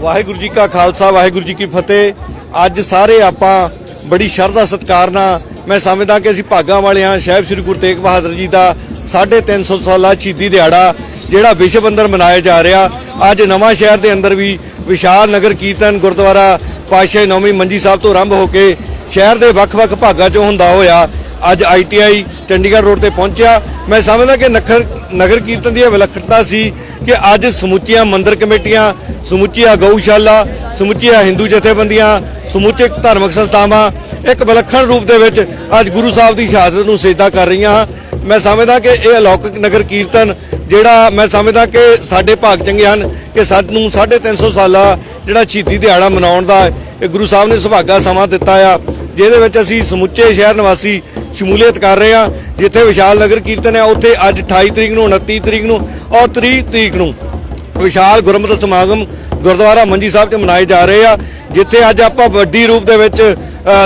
ਵਾਹਿਗੁਰੂ ਜੀ ਕਾ ਖਾਲਸਾ, ਵਾਹਿਗੁਰੂ ਜੀ ਕੀ ਫਤਿਹ। ਅੱਜ ਸਾਰੇ ਆਪਾਂ ਬੜੀ ਸ਼ਰਧਾ ਸਤਿਕਾਰ ਨਾਲ, ਮੈਂ ਸਮਝਦਾ ਕਿ ਅਸੀਂ ਭਾਗਾਂ ਵਾਲੇ ਹਾਂ ਸਾਹਿਬ ਸ੍ਰੀ ਗੁਰੂ ਤੇਗ ਬਹਾਦਰ ਜੀ ਦਾ 350 ਸਾਲਾ ਸ਼ਹੀਦੀ ਦਿਹਾੜਾ ਜਿਹੜਾ ਵਿਸ਼ਵ ਅੰਦਰ ਮਨਾਇਆ ਜਾ ਰਿਹਾ। ਅੱਜ ਨਵਾਂ ਸ਼ਹਿਰ ਦੇ ਅੰਦਰ ਵੀ ਵਿਸ਼ਾਲ ਨਗਰ ਕੀਰਤਨ ਗੁਰਦੁਆਰਾ ਪਾਤਸ਼ਾਹੀ ਨੌਵੀਂ ਮੰਜੀ ਸਾਹਿਬ ਤੋਂ ਆਰੰਭ ਹੋ ਕੇ ਸ਼ਹਿਰ ਦੇ ਵੱਖ-ਵੱਖ ਭਾਗਾਂ 'ਚੋਂ ਹੁੰਦਾ ਹੋਇਆ ਅੱਜ ਆਈਟੀਆਈ ਚੰਡੀਗੜ੍ਹ ਰੋਡ ਤੇ ਪਹੁੰਚਿਆ। ਮੈਂ ਸਮਝਦਾ ਕਿ ਨਖਰ ਨਗਰ ਕੀਰਤਨ ਦੀ ਇਹ ਵਿਲੱਖਣਤਾ ਸੀ। ਕਿ ਅੱਜ ਸਮੁੱਚੀਆਂ ਮੰਦਰ ਕਮੇਟੀਆਂ, ਸਮੁੱਚੀਆਂ ਗਊਸ਼ਾਲਾ, ਸਮੁੱਚੀਆਂ ਹਿੰਦੂ ਜਥੇਬੰਦੀਆਂ, ਸਮੁੱਚੇ ਧਾਰਮਿਕ ਸੰਸਥਾਵਾਂ ਇੱਕ ਵਿਲੱਖਣ ਰੂਪ ਦੇ ਵਿੱਚ ਅੱਜ ਗੁਰੂ ਸਾਹਿਬ ਦੀ ਸ਼ਹਾਦਤ ਨੂੰ ਸਜਦਾ ਕਰ ਰਹੀਆਂ ਹਨ ਮੈਂ ਸਮਝਦਾ ਕਿ ਇਹ ਅਲੌਕਿਕ ਨਗਰ ਕੀਰਤਨ ਜਿਹੜਾ ਮੈਂ ਸਮਝਦਾ ਕਿ ਸਾਡੇ ਭਾਗ ਚੰਗੇ ਹਨ, ਕਿ ਸਾਨੂੰ 350 ਸਾਲਾ ਜਿਹੜਾ ਸ਼ਹੀਦੀ ਦਿਹਾੜਾ ਮਨਾਉਣ ਦਾ ਇਹ ਗੁਰੂ ਸਾਹਿਬ ਨੇ ਸੁਭਾਗਾ ਸਮਾਂ ਦਿੱਤਾ ਆ। ਜਿਹਦੇ ਵਿੱਚ ਅਸੀਂ ਸਮੁੱਚੇ ਸ਼ਹਿਰ ਨਿਵਾਸੀ ਸ਼ਮੂਲੀਅਤ ਕਰ ਰਹੇ ਹਾਂ, ਜਿੱਥੇ ਵਿਸ਼ਾਲ ਨਗਰ ਕੀਰਤਨ ਹੈ, ਉੱਥੇ ਅੱਜ 28 ਤਰੀਕ ਨੂੰ 29 ਤਰੀਕ ਨੂੰ ਔਰ 30 ਤਰੀਕ ਨੂੰ ਵਿਸ਼ਾਲ ਗੁਰਮਤਿ ਸਮਾਗਮ ਗੁਰਦੁਆਰਾ ਮੰਜੀ ਸਾਹਿਬ 'ਚ ਮਨਾਏ ਜਾ ਰਹੇ ਆ, ਜਿੱਥੇ ਅੱਜ ਆਪਾਂ ਵੱਡੀ ਰੂਪ ਦੇ ਵਿੱਚ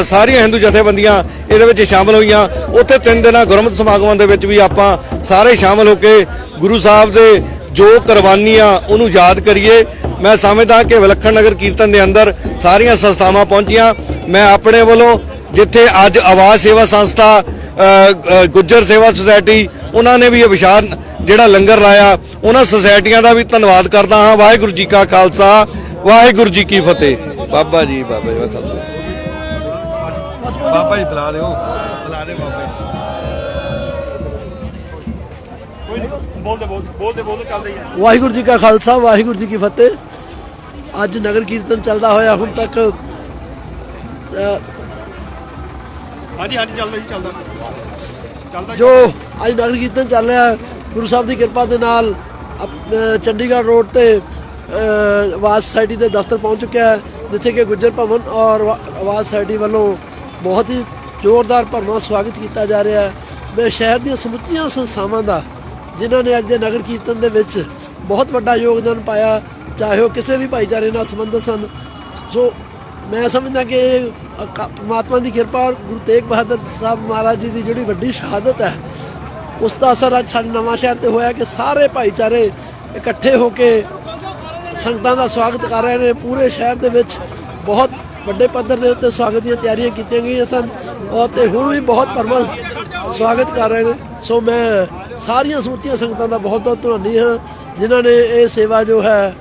ਸਾਰੀਆਂ ਹਿੰਦੂ ਜਥੇਬੰਦੀਆਂ ਇਹਦੇ ਵਿੱਚ ਸ਼ਾਮਲ ਹੋਈਆਂ। ਉੱਥੇ ਤਿੰਨ ਦਿਨਾਂ ਗੁਰਮਤਿ ਸਮਾਗਮਾਂ ਦੇ ਵਿੱਚ ਵੀ ਆਪਾਂ ਸਾਰੇ ਸ਼ਾਮਲ ਹੋ ਕੇ ਗੁਰੂ ਸਾਹਿਬ ਦੇ ਜੋ ਕੁਰਬਾਨੀਆਂ ਉਹਨੂੰ ਯਾਦ ਕਰੀਏ। ਮੈਂ ਸਮਝਦਾ ਕਿ ਵਿਲੱਖਣ ਨਗਰ ਕੀਰਤਨ ਦੇ ਅੰਦਰ ਸਾਰੀਆਂ ਸੰਸਥਾਵਾਂ ਪਹੁੰਚੀਆਂ। ਮੈਂ ਆਪਣੇ ਵੱਲੋਂ ਜਿੱਥੇ ਅੱਜ ਆਵਾਜ਼ ਸੇਵਾ ਸੰਸਥਾ ਗੁੱਜਰ ਸੇਵਾ ਸੁਸਾਇਟੀ ਉਹਨਾਂ ਨੇ ਵੀ ਇਹ ਵਿਸ਼ਾਲ ਜਿਹੜਾ ਲੰਗਰ ਲਾਇਆ ਉਹਨਾਂ ਸੁਸਾਇਟੀਆਂ ਦਾ ਵੀ ਧੰਨਵਾਦ ਕਰਦਾ ਹਾਂ। ਵਾਹਿਗੁਰੂ ਜੀ ਕਾ ਖਾਲਸਾ ਵਾਹਿਗੁਰੂ ਜੀ ਕੀ ਫਤਿਹ। ਬਾਬਾ ਜੀ ਬਾਬਾ ਜੀ ਸਤਿ ਸ੍ਰੀ ਅਕਾਲ। ਬਾਬਾ ਜੀ ਬੁਲਾ ਦਿਓ। ਬੁਲਾ ਦੇ ਬਾਬਾ ਜੀ। ਬੋਲਦੇ ਬੋਲ ਬੋਲਦੇ ਬੋਲਦੇ ਚੱਲਦੇ ਹੀ। ਆ ਵਾਹਿਗੁਰੂ ਜੀ ਕਾ ਖਾਲਸਾ ਵਾਹਿਗੁਰੂ ਜੀ ਕੀ ਫਤਿਹ। ਅੱਜ ਨਗਰ ਕੀਰਤਨ ਚੱਲਦਾ ਹੋਇਆ ਹੁਣ ਤੱਕ ਹਾਂਜੀ ਹਾਂਜੀ ਚੱਲਦਾ ਜੀ ਚੱਲਦਾ। ਚੱਲਦਾ ਜੋ। ਅੱਜ ਨਗਰ ਕੀਰਤਨ ਚੱਲ ਰਿਹਾ ਗੁਰੂ ਸਾਹਿਬ ਦੀ ਕਿਰਪਾ ਦੇ ਨਾਲ ਚੰਡੀਗੜ੍ਹ ਰੋਡ ਤੇ ਆਵਾਜ਼ ਸੁਸਾਇਟੀ ਦੇ ਦਫ਼ਤਰ ਪਹੁੰਚ ਚੁੱਕਿਆ ਹੈ ਜਿੱਥੇ ਕਿ ਗੁੱਜਰ ਭਵਨ ਔਰ ਆਵਾਜ਼ ਸੁਸਾਇਟੀ ਵੱਲੋਂ ਬਹੁਤ ਹੀ ਜ਼ੋਰਦਾਰ ਭਰਵਾਂ ਸਵਾਗਤ ਕੀਤਾ ਜਾ ਰਿਹਾ ਹੈ। ਮੈਂ ਸ਼ਹਿਰ ਦੀਆਂ ਸਮੁੱਚੀਆਂ ਸੰਸਥਾਵਾਂ ਦਾ ਜਿਨ੍ਹਾਂ ਨੇ ਅੱਜ ਦੇ ਨਗਰ ਕੀਰਤਨ ਦੇ ਵਿੱਚ ਬਹੁਤ ਵੱਡਾ ਯੋਗਦਾਨ ਪਾਇਆ, ਚਾਹੇ ਉਹ ਕਿਸੇ ਵੀ ਭਾਈਚਾਰੇ ਨਾਲ ਸੰਬੰਧਿਤ ਸਨ। ਸੋ ਮੈਂ ਸਮਝਦਾ ਕਿ ਪਰਮਾਤਮਾ ਦੀ ਕਿਰਪਾ ਔਰ ਗੁਰੂ ਤੇਗ ਬਹਾਦਰ ਸਾਹਿਬ ਮਹਾਰਾਜ ਜੀ ਦੀ ਜਿਹੜੀ ਵੱਡੀ ਸ਼ਹਾਦਤ ਹੈ, ਉਸ ਦਾ ਅਸਰ ਅੱਜ ਸਾਡੇ ਨਵਾਂ ਸ਼ਹਿਰ ਤੇ ਹੋਇਆ ਕਿ ਸਾਰੇ ਭਾਈਚਾਰੇ ਇਕੱਠੇ ਹੋ ਕੇ ਸੰਗਤਾਂ ਦਾ ਸਵਾਗਤ ਕਰ ਰਹੇ ਨੇ। ਪੂਰੇ ਸ਼ਹਿਰ ਦੇ ਵਿੱਚ ਬਹੁਤ ਵੱਡੇ ਪੱਧਰ ਦੇ ਉੱਤੇ ਸਵਾਗਤ ਦੀਆਂ ਤਿਆਰੀਆਂ ਕੀਤੀਆਂ ਗਈਆਂ ਸਨ ਔਰ ਤੇ ਹੁਣ ਵੀ ਬਹੁਤ ਪਰਮਲ ਸਵਾਗਤ ਕਰ ਰਹੇ ਨੇ। ਸੋ ਮੈਂ ਸਾਰੀਆਂ ਸਮੁੱਚੀਆਂ ਸੰਗਤਾਂ ਦਾ ਬਹੁਤ ਬਹੁਤ ਧੰਨਵਾਦੀ ਹਾਂ ਜਿਨ੍ਹਾਂ ਨੇ ਇਹ ਸੇਵਾ ਜੋ ਹੈ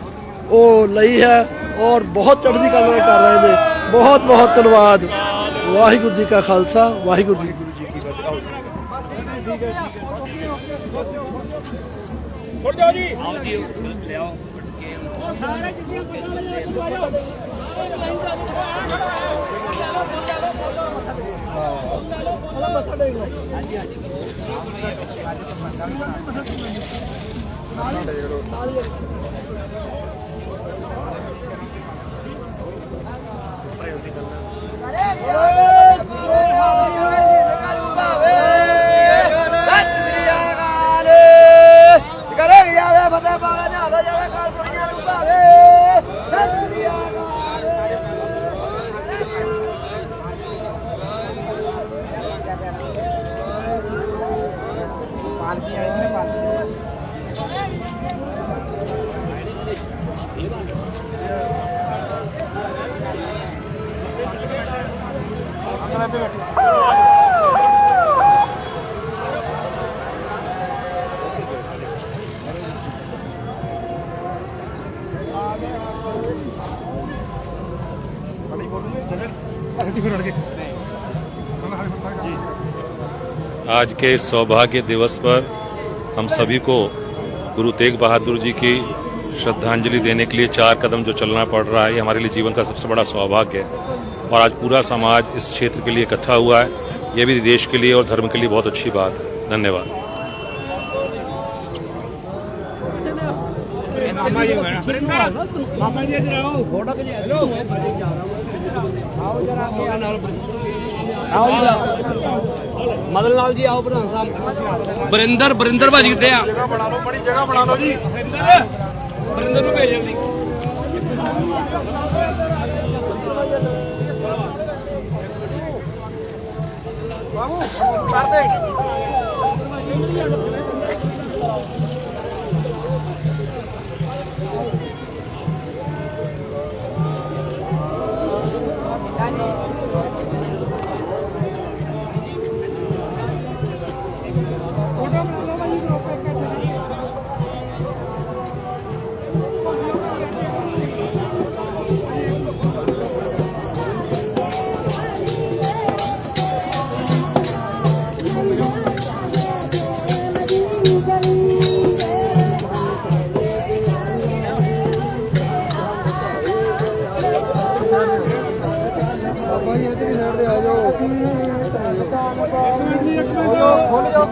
ਉਹ ਲਈ ਹੈ ਔਰ ਬਹੁਤ ਚੜ੍ਹਦੀ ਕਲਾ ਨਾਲ ਕਰ ਰਹੇ ਨੇ। ਬਹੁਤ ਬਹੁਤ ਧੰਨਵਾਦ। ਵਾਹਿਗੁਰੂ ਜੀ ਕਾ ਖਾਲਸਾ ਵਾਹਿਗੁਰੂ ਜੀ ਕੀ ਫਤਿਹ। ਛੁੱਟ ਜਾਓ ਜੀ। ਅਰੇ आज के सौभाग्य दिवस पर हम सभी को गुरु तेग बहादुर जी की श्रद्धांजलि देने के लिए चार कदम जो चलना पड़ रहा है, ये हमारे लिए जीवन का सबसे बड़ा सौभाग्य है। और आज पूरा समाज इस क्षेत्र के लिए इकट्ठा हुआ है, ये भी देश के लिए और धर्म के लिए बहुत अच्छी बात है। धन्यवाद। मामा जी हेलो। ਆਓ ਮਦਨ ਲਾਲ ਜੀ ਆਓ ਪ੍ਰਧਾਨ ਸਾਹਿਬ ਬਰਿੰਦਰ ਬਰਿੰਦਰ ਭਾਜੀ ਕਿੱਥੇ ਆ? ਜਗ੍ਹਾ ਬਣਾ ਲਓ ਬੜੀ ਜਗ੍ਹਾ ਬਣਾ ਲਓ ਜੀ। ਬਰਿੰਦਰ ਨੂੰ ਭੇਜ ਜਲਦੀ ਖੋਲ ਜਾਓ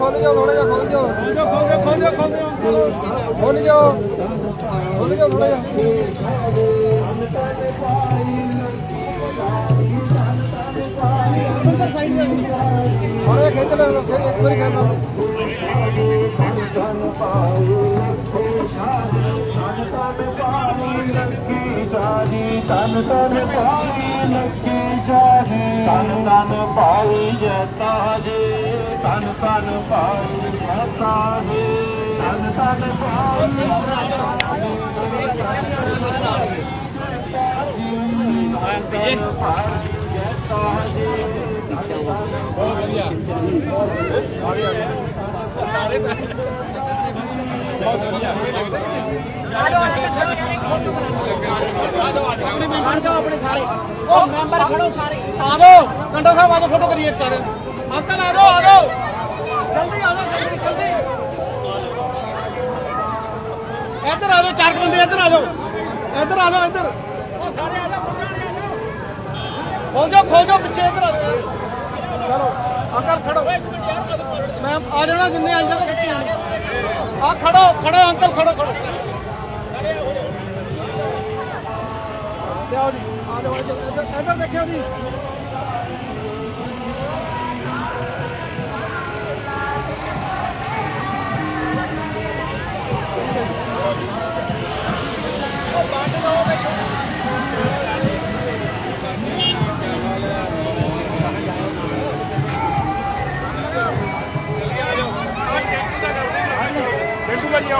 ਖੋਲ ਜਾਓ ਥੋੜਾ ਜਿਹਾ ਖੋਲ ਜਾਓ। ਖੋਲ ਜਾਓ ਖੋਲ ਜਾਓ ਖੋਲ ਜਾਓ ਖੋਲ ਜਾਓ ਖੋਲ ਜਾਓ ਥੋੜਾ ਜਿਹਾ ਥੋੜਾ ਖਿੱਚ ਲੈਣਾ ਫਿਰ ਇੱਕ ਵਾਰੀ ਖਿੱਚ ਲਓ ਤਨ ਤਨ ਪਾਈ ਲੱਗੀ ਜਾਹੇ ਤਨ ਤਨ ਪਾਈ ਜਤਾ ਜੇ ਤਨ ਤਨ ਪਾਈ ਜਤਾ ਜੇ ਤਨ ਤਨ ਪਾਈ ਉਹ ਮੈਂਬਰ ਖੜੋ ਸਾਰੇ ਆ ਜਾਓ ਕੰਡਾ ਸਾਹਿਬ ਆ ਜਾਓ ਫੋਟੋ ਕਰੀਏ ਸਾਰੇ ਅੰਕਲ ਆ ਜਾਓ ਆ ਜਾਓ ਜਲਦੀ ਆ ਜਾਓ, ਜਲਦੀ ਇੱਧਰ ਆ ਜਾਓ, ਚਾਰ ਬੰਦੇ ਇੱਧਰ ਆ ਜਾਓ। ਇੱਧਰ ਆ ਜਾਓ, ਇੱਧਰ। ਉਹ ਸਾਰੇ ਆ ਜਾਓ ਖੋਲ ਜਾਓ ਖੋਲ ਜਾਓ, ਪਿੱਛੇ ਇੱਧਰ ਆ ਜਾਓ। ਚਲੋ ਅੰਕਲ ਖੜੋ। ਮੈਂ ਆ ਜਾਣਾ ਜਿੰਨੇ ਆ ਜਾਣਾ, ਬੱਚੇ ਆ ਖੜੋ ਖੜੋ, ਅੰਕਲ, ਖੜੋ ਖੜੋ। ਲਿਆਓ ਜੀ, ਆ ਜਾਓ ਇੱਧਰ ਦੇਖਿਓ ਜੀ।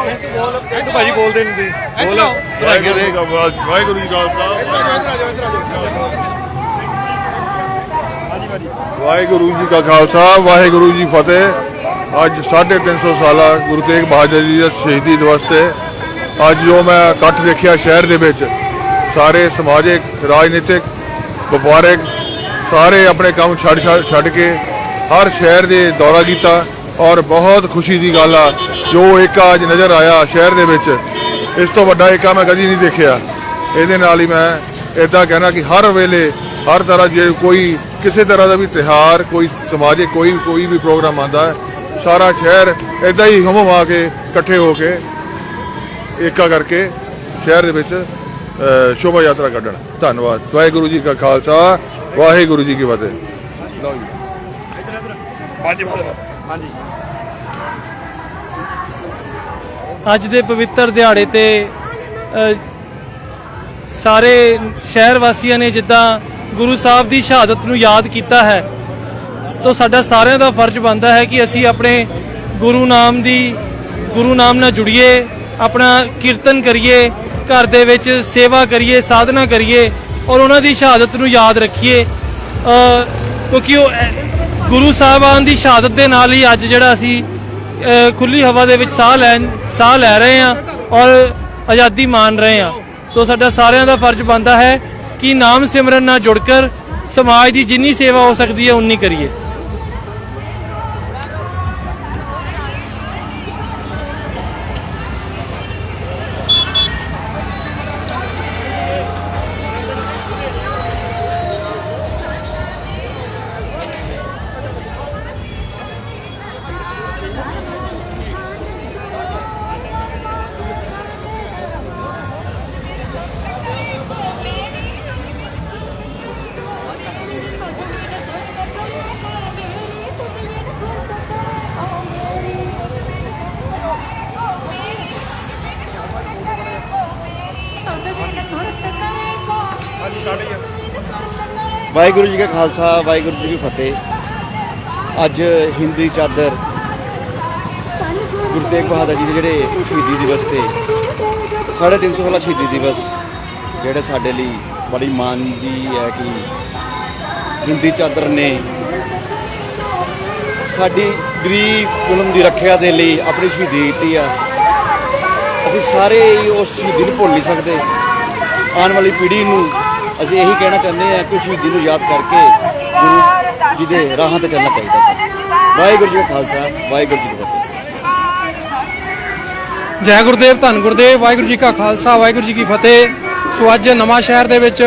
ਪਿੰਟੂ ਭਾਜੀ ਬੋਲਦੇ ਨਹੀਂ ਜੀ ਬੋਲ। ਵਧਾਈਆਂ ਦੇ ਵਾਹਿਗੁਰੂ ਜੀ ਕਾ ਖਾਲਸਾ। ਵਾਹਿਗੁਰੂ ਜੀ ਕਾ ਖਾਲਸਾ ਵਾਹਿਗੁਰੂ ਜੀ ਫਤਿਹ। ਅੱਜ 350 ਸਾਲਾ ਗੁਰੂ ਤੇਗ ਬਹਾਦਰ ਜੀ ਦਾ ਸ਼ਹੀਦੀ ਦਿਵਸ ਤੇ ਅੱਜ ਜੋ ਮੈਂ ਇਕੱਠ ਦੇਖਿਆ ਸ਼ਹਿਰ ਦੇ ਵਿੱਚ ਸਾਰੇ ਸਮਾਜਿਕ ਰਾਜਨੀਤਿਕ ਵਪਾਰਕ ਸਾਰੇ ਆਪਣੇ ਕੰਮ ਛੱਡ- ਛੱਡ ਕੇ ਹਰ ਸ਼ਹਿਰ ਦੇ ਦੌਰਾ ਕੀਤਾ। ਔਰ ਬਹੁਤ ਖੁਸ਼ੀ ਦੀ ਗੱਲ ਆ ਜੋ ਏਕਾ ਅੱਜ ਨਜ਼ਰ ਆਇਆ ਸ਼ਹਿਰ ਦੇ ਵਿੱਚ ਇਸ ਤੋਂ ਵੱਡਾ ਏਕਾ ਮੈਂ ਕਦੀ ਨਹੀਂ ਦੇਖਿਆ। ਇਹਦੇ ਨਾਲ ਹੀ ਮੈਂ ਇਦਾਂ ਕਹਿਣਾ ਕਿ ਹਰ ਵੇਲੇ ਹਰ ਤਰ੍ਹਾਂ ਜੇ ਕੋਈ ਕਿਸੇ ਤਰ੍ਹਾਂ ਦਾ ਵੀ ਤਿਹਾਰ ਕੋਈ ਸਮਾਜਿਕ ਕੋਈ ਕੋਈ ਵੀ ਪ੍ਰੋਗਰਾਮ ਆਂਦਾ ਹੈ ਸਾਰਾ ਸ਼ਹਿਰ ਇਦਾਂ ਹੀ ਹਮਵਾ ਕੇ ਇਕੱਠੇ ਹੋ ਕੇ ਏਕਾ ਕਰਕੇ ਸ਼ਹਿਰ ਦੇ ਵਿੱਚ ਸ਼ੋਭਾ ਯਾਤਰਾ ਕੱਢਣ। ਧੰਨਵਾਦ। ਵਾਹਿਗੁਰੂ ਜੀ ਕਾ ਖਾਲਸਾ ਵਾਹਿਗੁਰੂ ਜੀ ਕੀ ਫਤਿਹ। ਲਓ ਜੀ। ਹਾਂਜੀ ਹਾਂਜੀ। ਅੱਜ ਦੇ ਪਵਿੱਤਰ ਦਿਹਾੜੇ ਤੇ ਸਾਰੇ ਸ਼ਹਿਰ ਵਾਸੀਆਂ ਨੇ ਜਿੱਦਾਂ ਗੁਰੂ ਸਾਹਿਬ ਦੀ ਸ਼ਹਾਦਤ ਨੂੰ ਯਾਦ ਕੀਤਾ ਹੈ, ਤਾਂ ਸਾਡਾ ਸਾਰਿਆਂ ਦਾ ਫਰਜ਼ ਬਣਦਾ ਹੈ ਕਿ ਅਸੀਂ ਆਪਣੇ ਗੁਰੂ ਨਾਮ ਦੀ, ਗੁਰੂ ਨਾਮ ਨਾਲ ਜੁੜੀਏ, ਆਪਣਾ ਕੀਰਤਨ ਕਰੀਏ, ਘਰ ਦੇ ਵਿੱਚ ਸੇਵਾ ਕਰੀਏ, ਸਾਧਨਾ ਕਰੀਏ ਔਰ ਉਹਨਾਂ ਦੀ ਸ਼ਹਾਦਤ ਨੂੰ ਯਾਦ ਰੱਖੀਏ। ਕਿਉਂਕਿ ਉਹ ਗੁਰੂ ਸਾਹਿਬਾਨ ਦੀ ਸ਼ਹਾਦਤ ਦੇ ਨਾਲ ਹੀ ਅੱਜ ਜਿਹੜਾ ਅਸੀਂ ਅ, ਖੁੱਲੀ ਹਵਾ ਦੇ ਵਿੱਚ ਸਾਹ ਲੈਣ ਸਾਹ ਲੈ ਰਹੇ ਹਾਂ ਔਰ ਆਜ਼ਾਦੀ ਮਾਣ ਰਹੇ ਹਾਂ। ਸੋ ਸਾਡਾ ਸਾਰਿਆਂ ਦਾ ਫਰਜ਼ ਬਣਦਾ ਹੈ ਕਿ ਨਾਮ ਸਿਮਰਨ ਨਾਲ ਜੁੜ ਕਰ ਸਮਾਜ ਦੀ ਜਿੰਨੀ ਸੇਵਾ ਹੋ ਸਕਦੀ ਹੈ ਉਨੀ ਕਰੀਏ। ਵਾਹਿਗੁਰੂ ਜੀ ਕਾ ਖਾਲਸਾ, ਵਾਹਿਗੁਰੂ ਜੀ ਕੀ ਫਤਿਹ। ਅੱਜ ਹਿੰਦੀ ਚਾਦਰ ਗੁਰੂ ਤੇਗ ਬਹਾਦਰ ਜੀ ਦੇ ਜਿਹੜੇ ਸ਼ਹੀਦੀ ਦਿਵਸ ਤੇ 350 ਵਾਲਾ ਸ਼ਹੀਦੀ ਦਿਵਸ, ਜਿਹੜੇ ਸਾਡੇ ਲਈ ਬੜੀ ਮਾਣ ਦੀ ਹੈ ਕਿ ਹਿੰਦੀ ਚਾਦਰ ਨੇ ਸਾਡੀ ਗਰੀਬ ਕੁਲਮ ਦੀ ਰੱਖਿਆ ਦੇ ਲਈ ਆਪਣੀ ਸ਼ਹੀਦੀ ਦਿੱਤੀ ਆ। ਅਸੀਂ ਸਾਰੇ ਹੀ ਉਸ ਸ਼ਹੀਦੀ ਨੂੰ ਭੁੱਲ ਨਹੀਂ ਸਕਦੇ। ਆਉਣ ਵਾਲੀ ਪੀੜ੍ਹੀ ਨੂੰ ਅਸੀਂ ਇਹੀ ਕਹਿਣਾ ਚਾਹੁੰਦੇ ਹਾਂ ਕਿ ਸ਼ਹੀਦੀ ਨੂੰ ਯਾਦ ਕਰਕੇ ਗੁਰੂ ਜੀ ਦੇ ਰਾਹਾਂ ਤੇ ਚੱਲਣਾ ਚਾਹੀਦਾ ਸਾਨੂੰ ਵਾਹਿਗੁਰੂ ਜੀ ਕਾ ਖਾਲਸਾ, ਵਾਹਿਗੁਰੂ ਜੀ ਕੀ ਫਤਿਹ। ਜੈ ਗੁਰਦੇਵ, ਧੰਨ ਗੁਰਦੇਵ, ਵਾਹਿਗੁਰੂ ਜੀ ਕਾ ਖਾਲਸਾ, ਵਾਹਿਗੁਰੂ ਜੀ ਕੀ ਫਤਿਹ। ਸੋ ਅੱਜ ਨਵਾਂ ਸ਼ਹਿਰ ਦੇ ਵਿੱਚ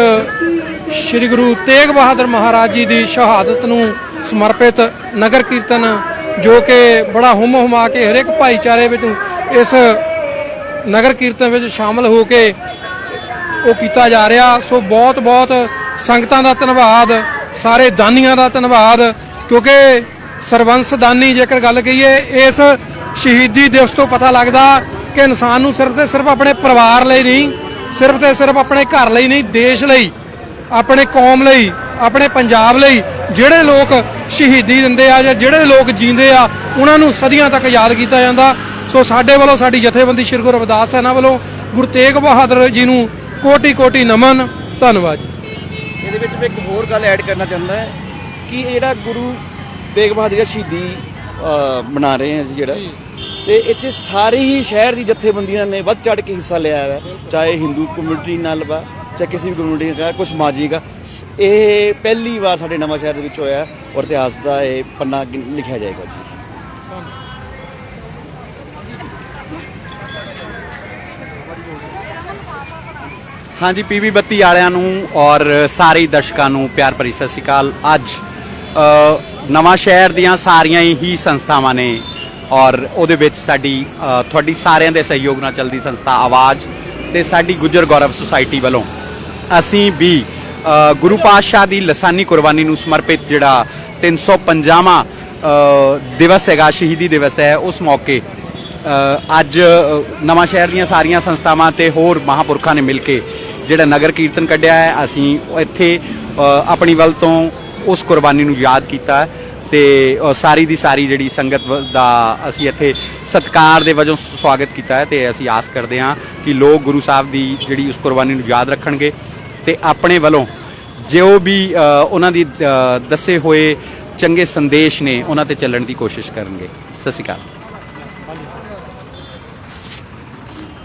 ਸ੍ਰੀ ਗੁਰੂ ਤੇਗ ਬਹਾਦਰ ਮਹਾਰਾਜ ਜੀ ਦੀ ਸ਼ਹਾਦਤ ਨੂੰ ਸਮਰਪਿਤ ਨਗਰ ਕੀਰਤਨ ਜੋ ਕਿ ਬੜਾ ਹੁਮ ਹੁਮਾ ਕੇ ਹਰੇਕ ਭਾਈਚਾਰੇ ਵਿੱਚ ਇਸ ਨਗਰ ਕੀਰਤਨ ਵਿੱਚ ਸ਼ਾਮਲ ਹੋ ਕੇ ਉਹ ਕੀਤਾ ਜਾ ਰਿਹਾ। ਸੋ ਬਹੁਤ ਬਹੁਤ ਸੰਗਤਾਂ ਦਾ ਧੰਨਵਾਦ, ਸਾਰੇ ਦਾਨੀਆਂ ਦਾ ਧੰਨਵਾਦ, ਕਿਉਂਕਿ ਸਰਬੰਸ ਦਾਨੀ ਜੇਕਰ ਗੱਲ ਕਹੀਏ, ਇਸ ਸ਼ਹੀਦੀ ਦਿਵਸ ਤੋਂ ਪਤਾ ਲੱਗਦਾ ਕਿ ਇਨਸਾਨ ਨੂੰ ਸਿਰਫ ਤੇ ਸਿਰਫ ਆਪਣੇ ਪਰਿਵਾਰ ਲਈ ਨਹੀਂ, ਸਿਰਫ ਤੇ ਸਿਰਫ ਆਪਣੇ ਘਰ ਲਈ ਨਹੀਂ, ਦੇਸ਼ ਲਈ, ਆਪਣੇ ਕੌਮ ਲਈ, ਆਪਣੇ ਪੰਜਾਬ ਲਈ, ਜਿਹੜੇ ਲੋਕ ਸ਼ਹੀਦੀ ਦਿੰਦੇ ਆ ਜਾਂ ਜਿਹੜੇ ਲੋਕ ਜੀਂਦੇ ਆ, ਉਹਨਾਂ ਨੂੰ ਸਦੀਆਂ ਤੱਕ ਯਾਦ ਕੀਤਾ ਜਾਂਦਾ। ਸੋ ਸਾਡੇ ਵੱਲੋਂ ਸਾਡੀ ਜਥੇਬੰਦੀ ਸ਼੍ਰੀ ਗੁਰੂ ਰਵਿਦਾਸ ਸੈਨਾ ਵੱਲੋਂ ਗੁਰੂ ਤੇਗ ਬਹਾਦਰ ਜੀ ਨੂੰ ਕੋਟੀ ਕੋਟੀ ਨਮਨ ਧੰਨਵਾਦ ਜੀ। ਇਹਦੇ ਵਿੱਚ ਮੈਂ ਇੱਕ ਹੋਰ ਗੱਲ ਐਡ ਕਰਨਾ ਚਾਹੁੰਦਾ ਹੈ ਕਿ ਇਹ ਜਿਹੜਾ ਗੁਰੂ ਤੇਗ ਬਹਾਦਰ ਜੀ ਸ਼ਹੀਦੀ ਅ, ਮਨਾ ਰਹੇ ਹਾਂ ਜੀ ਜਿਹੜਾ। ਤੇ ਇੱਥੇ ਸਾਰੇ ਹੀ ਸ਼ਹਿਰ ਦੀ ਜਥੇਬੰਦੀਆਂ ਨੇ ਵੱਧ ਚੜ ਕੇ ਹਿੱਸਾ ਲਿਆ ਹੈ ਚਾਹੇ ਹਿੰਦੂ ਕਮਿਊਨਿਟੀ ਨਾਲ ਵਾ ਚਾਹੇ ਕਿਸੇ ਵੀ ਕਮਿਊਨਿਟੀ ਨਾਲ ਕੋਈ ਸਮਾਜਿਕ ਆ ਸ- ਇਹ ਪਹਿਲੀ ਵਾਰ ਸਾਡੇ ਨਵਾਂ ਸ਼ਹਿਰ ਦੇ ਵਿੱਚ ਹੋਇਆ ਹੈ ਔਰ ਇਤਿਹਾਸ ਦਾ ਇਹ ਪੰਨਾ ਗਿ- ਲਿਖਿਆ ਜਾਏਗਾ ਜੀ। ਹਾਂਜੀ ਪੀਵੀ ਬੱਤੀ ਵਾਲਿਆਂ ਨੂੰ ਔਰ ਸਾਰੇ ਦਰਸ਼ਕਾਂ ਨੂੰ ਪਿਆਰ ਭਰੀ ਸਤਿ ਸ਼੍ਰੀ ਅਕਾਲ। ਅੱਜ ਅ, ਨਵਾਂ ਸ਼ਹਿਰ ਦੀਆਂ ਸਾਰੀਆਂ ਹੀ ਸੰਸਥਾਵਾਂ ਨੇ ਔਰ ਉਹਦੇ ਵਿੱਚ ਸਾਡੀ ਤੁਹਾਡੀ ਸਾਰਿਆਂ ਦੇ ਸਹਿਯੋਗ ਨਾਲ ਚੱਲਦੀ ਸੰਸਥਾ ਆਵਾਜ਼ ਤੇ ਸਾਡੀ ਗੁੱਜਰ ਗੌਰਵ ਸੁਸਾਇਟੀ ਵੱਲੋਂ ਅਸੀਂ ਵੀ ਗੁਰੂ ਪਾਤਸ਼ਾਹ ਦੀ ਲਸਾਨੀ ਕੁਰਬਾਨੀ ਨੂੰ ਸਮਰਪਿਤ ਜਿਹੜਾ 350ਵਾਂ ਅ, ਦਿਵਸ ਹੈਗਾ ਸ਼ਹੀਦੀ ਦਿਵਸ ਹੈ ਉਸ ਮੌਕੇ ਅੱਜ ਅ, ਨਵਾਂ ਸ਼ਹਿਰ ਦੀਆਂ ਸਾਰੀਆਂ ਸੰਸਥਾਵਾਂ ਤੇ ਹੋਰ ਮਹਾਪੁਰਖਾਂ ਨੇ ਮਿਲ ਕੇ ਜਿਹੜਾ ਨਗਰ ਕੀਰਤਨ ਕੱਢਿਆ ਹੈ, ਅਸੀਂ ਇੱਥੇ ਆਪਣੀ ਵੱਲ ਤੋਂ ਉਸ ਕੁਰਬਾਨੀ ਨੂੰ ਯਾਦ ਕੀਤਾ ਹੈ ਤੇ ਸਾਰੀ ਦੀ ਸਾਰੀ ਜਿਹੜੀ ਸੰਗਤ ਦਾ ਅਸੀਂ ਇੱਥੇ ਸਤਿਕਾਰ ਦੇ ਵਜੋਂ ਸਵਾਗਤ ਕੀਤਾ ਹੈ ਤੇ ਅਸੀਂ ਆਸ ਕਰਦੇ ਹਾਂ ਕਿ ਲੋਕ ਗੁਰੂ ਸਾਹਿਬ ਦੀ ਜਿਹੜੀ ਉਸ ਕੁਰਬਾਨੀ ਨੂੰ ਯਾਦ ਰੱਖਣਗੇ ਤੇ ਆਪਣੇ ਵੱਲੋਂ ਜੋ ਵੀ ਉਹਨਾਂ ਦੀ ਦੱਸੇ ਹੋਏ ਚੰਗੇ ਸੰਦੇਸ਼ ਨੇ ਉਹਨਾਂ ਤੇ ਚੱਲਣ ਦੀ ਕੋਸ਼ਿਸ਼ ਕਰਨਗੇ। ਸਤਿ ਸ਼੍ਰੀ ਅਕਾਲ।